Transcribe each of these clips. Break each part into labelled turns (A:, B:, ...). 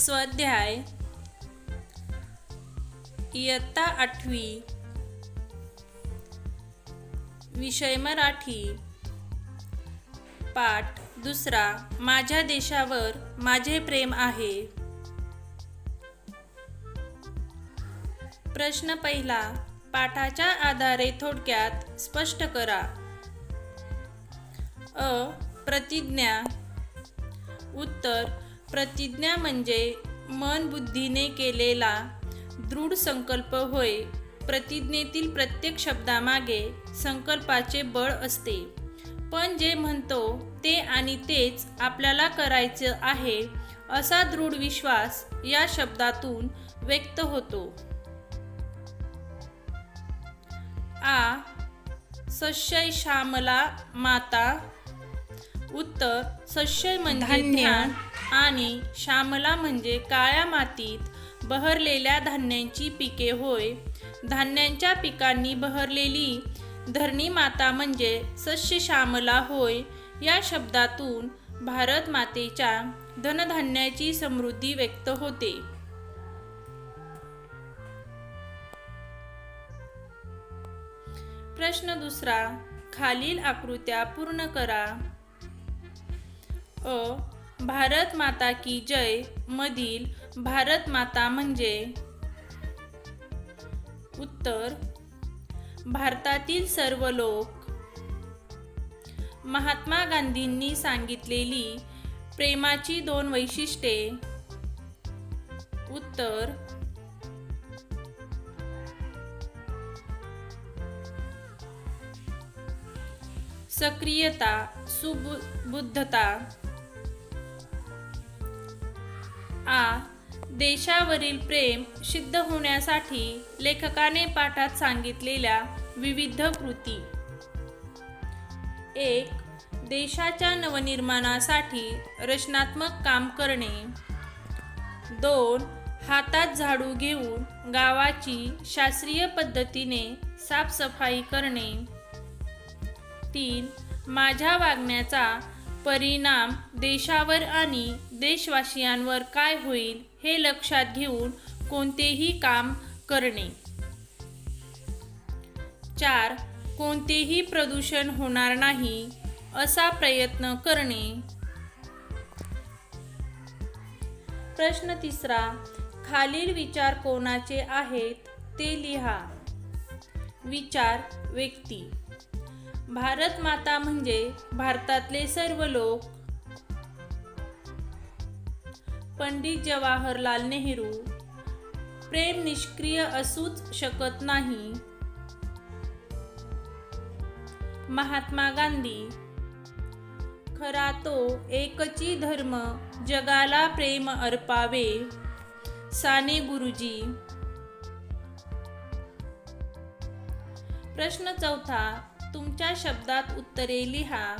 A: स्वाध्याय. इयत्ता आठवी. विषय मराठी. पाठ दुसरा. माझ्या देशावर माझे प्रेम आहे. प्रश्न पहिला. पाठाच्या आधारे थोडक्यात स्पष्ट करा. अ. प्रतिज्ञा. उत्तर. प्रतिज्ञा म्हणजे मन बुद्धीने केलेला दृढ संकल्प होय. प्रतिज्ञेतील प्रत्येक शब्दामागे संकल्पाचे बळ असते. पण जे म्हणतो ते आणि तेच आपल्याला करायचं आहे असा दृढ विश्वास या शब्दातून व्यक्त होतो. आ. सश्य श्यामला माता. उत्तर सश्य म्हणजे आणि श्यामला म्हणजे काळ्या मातीत बहरलेल्या धान्यांची पिके होय. धान्यांच्या पिकांनी बहरलेली धरणी माता म्हणजे सस्य श्यामला होय. या शब्दातून भारत मातेच्या धनधान्याची समृद्धी व्यक्त होते. प्रश्न दुसरा खालील आकृत्या पूर्ण करा. अ भारत माता की जय मधील भारत माता म्हणजे? उत्तर भारतातील सर्व लोक. महात्मा गांधींनी सांगितलेली प्रेमाची दोन वैशिष्ट्ये. उत्तर सक्रियता सुबुद्धता आ. देशावरील प्रेम सिद्ध होण्यासाठी लेखकाने पाठात सांगितलेल्या विविध कृती. एक. देशाच्या नवनिर्माणासाठी रचनात्मक काम करणे. दोन. हातात झाडू घेऊन गावाची शास्त्रीय पद्धतीने साफसफाई करणे. तीन. माझ्या वागण्याचा परिणाम देशावर आणि देशवासियांवर काय होईल हे लक्षात घेऊन कोणतेही काम करणे. चार कोणतेही प्रदूषण होणार नाही असा प्रयत्न करणे. प्रश्न तिसरा खालील विचार कोणाचे आहेत ते लिहा. विचार व्यक्ती. भारत माता म्हणजे भारतातले सर्व लोक. पंडित जवाहरलाल नेहरू. प्रेम निष्क्रिय असूच शकत नाही. महात्मा गांधी. खरा तो एकची धर्म जगाला प्रेम अर्पावे. साने गुरुजी. प्रश्न चौथा तुमच्या शब्दात उत्तरे लिहा.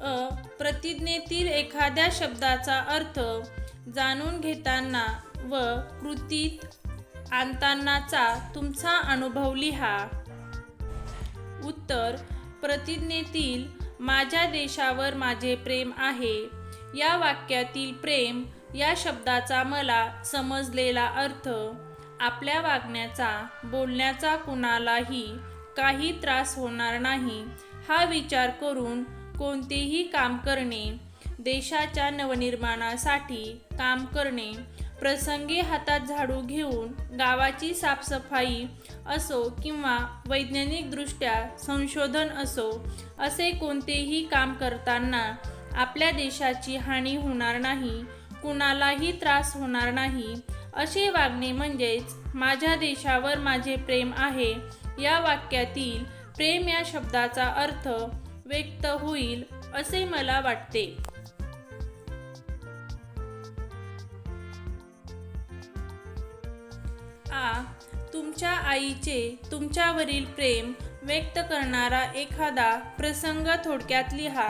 A: अ प्रतिज्ञेतील एखाद्या शब्दाचा अर्थ जाणून घेताना व कृतीत आणतानाचा तुमचा अनुभव लिहा. उत्तर प्रतिज्ञेतील माझ्या देशावर माझे प्रेम आहे. या वाक्यातील प्रेम या शब्दाचा मला समजलेला अर्थ आपल्या वागण्याचा बोलण्याचा कुणालाही काही त्रास होणार नाही. हा विचार करून कोणतेही काम करणे देशाच्या नवनिर्माणासाठी काम करणे प्रसंगी हातात झाडू घेऊन गावाची साफसफाई असो किंवा वैज्ञानिकदृष्ट्या संशोधन असो असे कोणतेही काम करताना आपल्या देशाची हानी होणार नाही कुणालाही त्रास होणार नाही अशी वागणे म्हणजेच माझ्या देशावर माझे प्रेम आहे. या वाक्यातील प्रेम या शब्दाचा अर्थ व्यक्त होईल असे मला वाटते. आ तुमच्या आईचे तुमच्यावरील प्रेम व्यक्त करणारा एखादा प्रसंग थोडक्यात लिहा.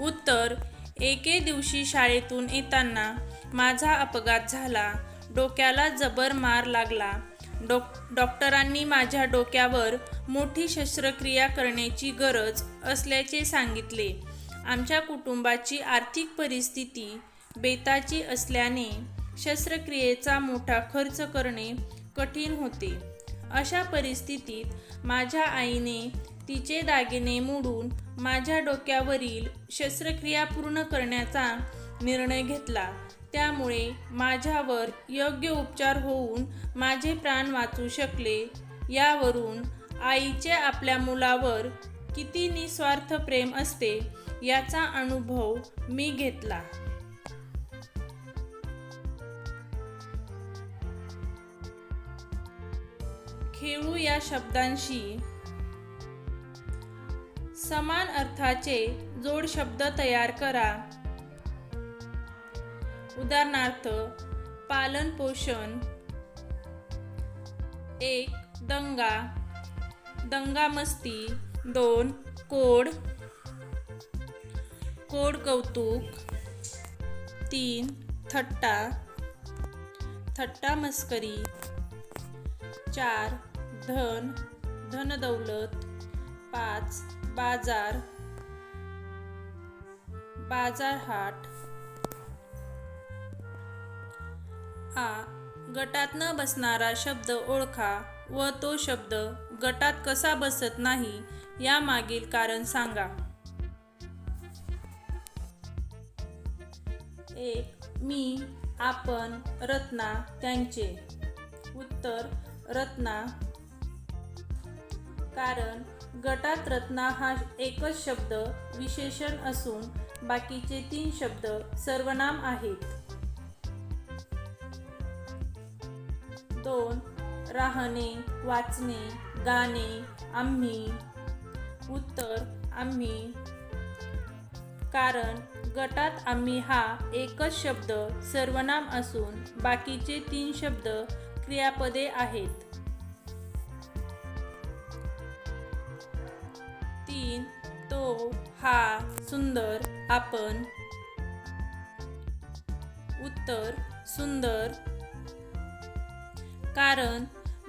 A: उत्तर एके दिवशी शाळेतून येताना माझा अपघात झाला. डोक्याला जबर मार लागला. डॉक डॉक्टरांनी माझ्या डोक्यावर मोठी शस्त्रक्रिया करण्याची गरज असल्याचे सांगितले. आमच्या कुटुंबाची आर्थिक परिस्थिती बेताची असल्याने शस्त्रक्रियेचा मोठा खर्च करणे कठीण होते. अशा परिस्थितीत माझ्या आईने तिचे दागिने मोडून माझ्या डोक्यावरील शस्त्रक्रिया पूर्ण करण्याचा निर्णय घेतला. त्यामुळे माझ्यावर योग्य उपचार होऊन माझे प्राण वाचू शकले. यावरून आईचे आपल्या मुलावर किती निस्वार्थ प्रेम असते याचा अनुभव मी घेतला. खेळू या शब्दांशी समान अर्थाचे जोड शब्द तयार करा. उदाहरणार्थ पालन पोषण. एक दंगा. दंगा मस्ती. दोन कोड. कोड कौतुक. तीन थट्टा. थट्टा मस्करी. चार धन. धनदौलत पाच बाजार बाजार हाट. आ गटात न बसणारा शब्द ओळखा व तो शब्द गटात कसा बसत नाही यामागील कारण सांगा. एक मी आपण रत्ना त्यांचे. उत्तर रत्ना. कारण गटात रत्ना हा एकच शब्द विशेषण असून बाकीचे तीन शब्द सर्वनाम आहेत. दोन राहणे वाचणे गाणे आम्ही. उत्तर आम्ही. कारण गटात आम्ही हा एकच शब्द सर्वनाम असून बाकीचे तीन शब्द क्रियापदे आहेत. तीन तो हा सुंदर आपण. उत्तर सुंदर. कारण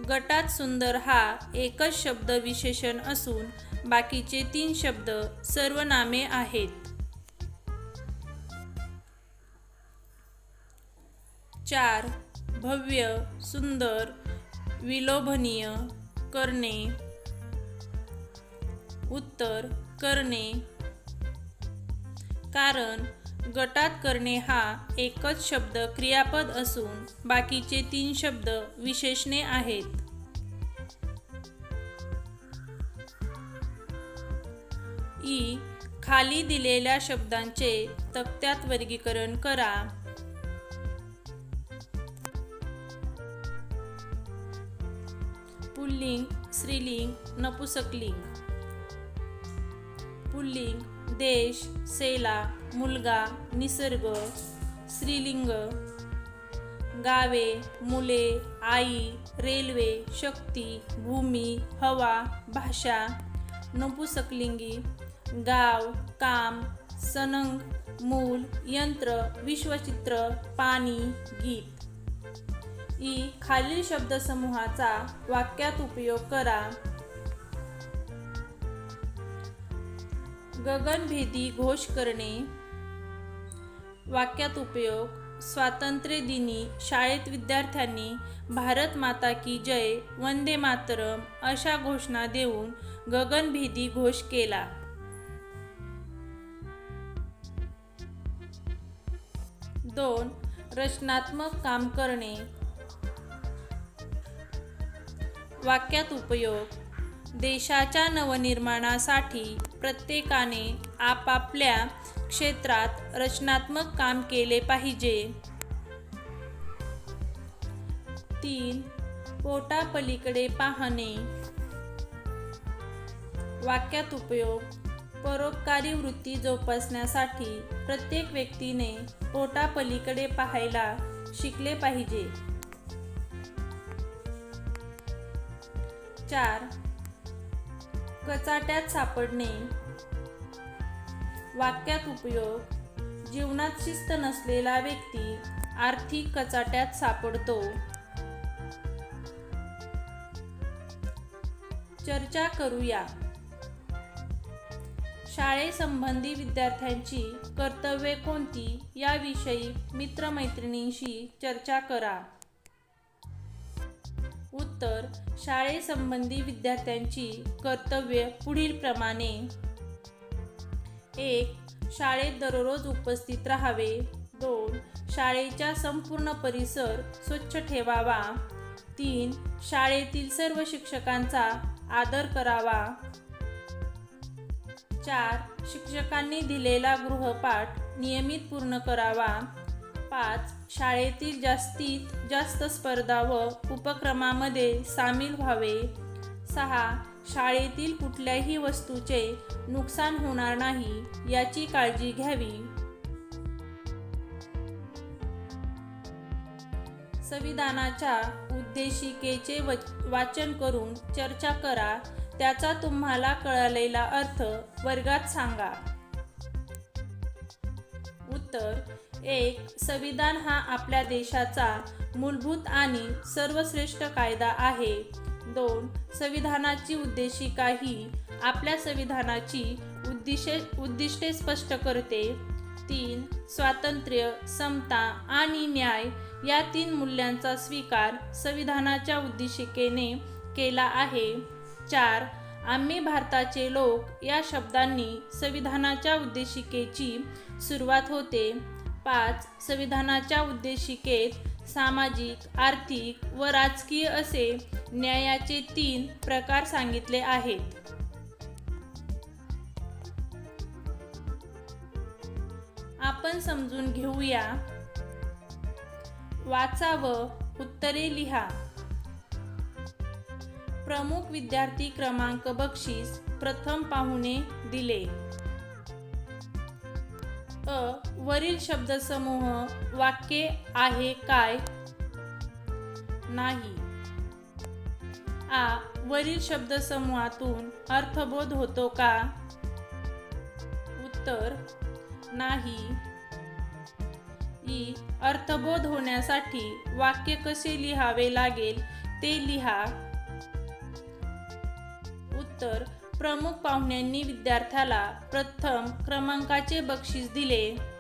A: गटात सुंदर हा एकच शब्द विशेषण असून बाकीचे तीन शब्द सर्वनामे आहेत. चार भव्य सुंदर विलोभनीय करणे. उत्तर करणे. कारण गटात करणे हा एकच शब्द क्रियापद असून बाकीचे तीन शब्द विशेषणे आहेत. ई. खाली दिलेल्या शब्दांचे तक्त्यात वर्गीकरण करा. पुल्लिंग स्त्रीलिंग नपुसकलिंग. पुल्लिंग देश सेला मुलगा निसर्ग स्त्रीलिंग गावे मुले आई रेल्वे शक्ती भूमी हवा भाषा नपुसकलिंगी गाव काम सनंग मूल यंत्र विश्वचित्र पाणी गीत. ई खालील शब्दसमूहाचा वाक्यात उपयोग करा. गगनभेदी घोष करणे. वाक्यात उपयोग स्वातंत्र्य दिनी शाळेत विद्यार्थ्यांनी भारत माता की जय वंदे मातरम अशा घोषणा देऊन गगनभेदी घोष केला. दोन रचनात्मक काम करणे. वाक्यात उपयोग देशाच्या नवनिर्माणासाठी प्रत्येकाने आपापल्या क्षेत्रात रचनात्मक काम केले पाहिजे. तीन पोटापलीकडे पाहणे. वाक्यात उपयोग परोपकारी वृत्ती जोपासण्यासाठी प्रत्येक व्यक्तीने पोटापलीकडे पाहायला शिकले पाहिजे. चार कचाट्यात सापडणे. वाक्यात उपयोग जीवनात शिस्त नसलेला व्यक्ती आर्थिक कचाट्यात सापडतो. चर्चा करूया. शाळेसंबंधी विद्यार्थ्यांची कर्तव्ये कोणती? याविषयी मित्रमैत्रिणींशी चर्चा करा. उत्तर शाळेसंबंधी विद्यार्थ्यांची कर्तव्ये पुढीलप्रमाणे. एक शाळेत दररोज उपस्थित राहावे. दोन शाळेचा संपूर्ण परिसर स्वच्छ ठेवावा. तीन शाळेतील सर्व शिक्षकांचा आदर करावा. चार शिक्षकांनी दिलेला गृहपाठ नियमित पूर्ण करावा. पाच शाळेतील जास्तीत जास्त स्पर्धा व उपक्रमामध्ये सामील व्हावे. सहा शाळेतील कुठल्याही वस्तूचे नुकसान होणार नाही याची काळजी घ्यावी. संविधानाच्या उद्देशिकेचे वाचन करून चर्चा करा त्याचा तुम्हाला कळलेला अर्थ वर्गात सांगा. उत्तर एक संविधान हा आपल्या देशाचा मूलभूत आणि सर्वश्रेष्ठ कायदा आहे. दोन संविधानाची उद्देशिका ही आपल्या संविधानाची उद्दिष्टे उद्दिष्टे स्पष्ट करते. तीन स्वातंत्र्य समता आणि न्याय या तीन मूल्यांचा स्वीकार संविधानाच्या उद्देशिकेने केला आहे. चार आम्ही भारताचे लोक या शब्दांनी संविधानाच्या उद्देशिकेची सुरुवात होते. पाच संविधानाच्या उद्देशिकेत सामाजिक आर्थिक व राजकीय असे न्यायाचे तीन प्रकार सांगितले आहेत. आपण समजून घेऊया. वाचा व उत्तरे लिहा. प्रमुख विद्यार्थी क्रमांक बक्षीस प्रथम पाहुणे दिले. अ वरील शब्दसमूह वाक्य आहे काय? नाही. आ वरील शब्दसमूहातून अर्थबोध होतो का? उत्तर नाही. ई अर्थबोध होण्यासाठी वाक्य कसे लिहावे लागेल ते लिहा. उत्तर प्रमुख पाहुण्यांनी विद्यार्थ्याला प्रथम क्रमांकाचे बक्षीस दिले.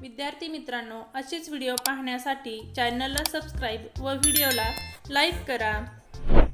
A: विद्यार्थी मित्रांनो असेच व्हिडिओ पाहण्यासाठी चॅनलला सबस्क्राईब व व्हिडिओला लाईक करा.